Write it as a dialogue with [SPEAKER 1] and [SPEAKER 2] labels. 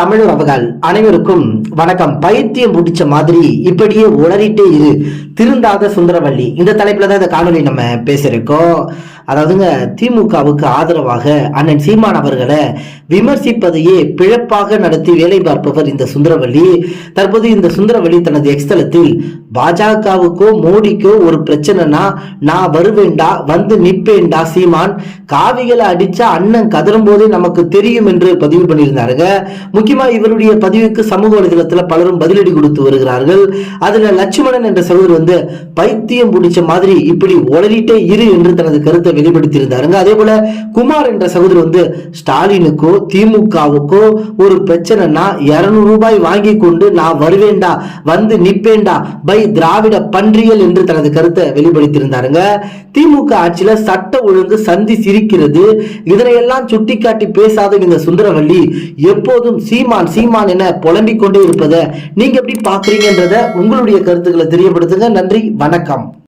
[SPEAKER 1] தமிழ் உறவுகள் அனைவருக்கும் வணக்கம். பைத்தியம் பிடிச்ச மாதிரி இப்படியே உளறிட்டே இரு. திருந்தாத சுந்தரவள்ளி. இந்த தலைப்புல தான் இந்த காணொலி நம்ம பேசியிருக்கோம். அதாவதுங்க திமுகவுக்கு ஆதரவாக அண்ணன் சீமான் அவர்களை விமர்சிப்பதையே பிழப்பாக நடத்தி வேலை பார்ப்பவர் இந்த சுந்தரவள்ளி. தற்போது இந்த சுந்தரவள்ளி தனது எக்ஸ்தலத்தில் பாஜகவுக்கோ மோடிக்கோ ஒரு பிரச்சனைனா நான் வருவேண்டா வந்து நிப்பேண்டா சீமான். காவிகளை அடிச்சா அண்ணன் கதறும் போதே நமக்கு தெரியும் என்று பதிவு பண்ணியிருந்தாருங்க. முக்கியமா இவருடைய பதிவுக்கு சமூக வலைதளத்துல பலரும் பதிலடி கொடுத்து வருகிறார்கள். அதுல லட்சுமணன் என்ற சகோதரர் வந்து பைத்தியம் பிடிச்ச மாதிரி இப்படி உளறிட்டே இரு என்று தனது கருத்தை வெளிப்படுத்தியிருந்தாருங்க. அதே போல குமார் என்ற சகோதரர் வந்து ஸ்டாலினுக்கோ திமுகவுக்கோ ஒரு பிரச்சனைனா இருநூறு ரூபாய் வாங்கி கொண்டு நான் வருவேண்டா வந்து நிப்பேண்டா பை திராவிட பன்றியல் என்று தனது கருத்தை வெளிப்படுத்தியிருந்தாருங்க. திமுக ஆட்சியில சட்ட ஒழுங்கு சந்தி சிரிக்கிறது. இதனையெல்லாம் சுட்டிக்காட்டி பேசாத இந்த சுந்தரவள்ளி எப்போதும் சீமான் சீமான் என புலம்பிக் கொண்டே இருப்பதை நீங்க எப்படி பாக்குறீங்கன்றத உங்களுடைய கருத்துக்களை தெரியப்படுத்துங்க. நன்றி வணக்கம்.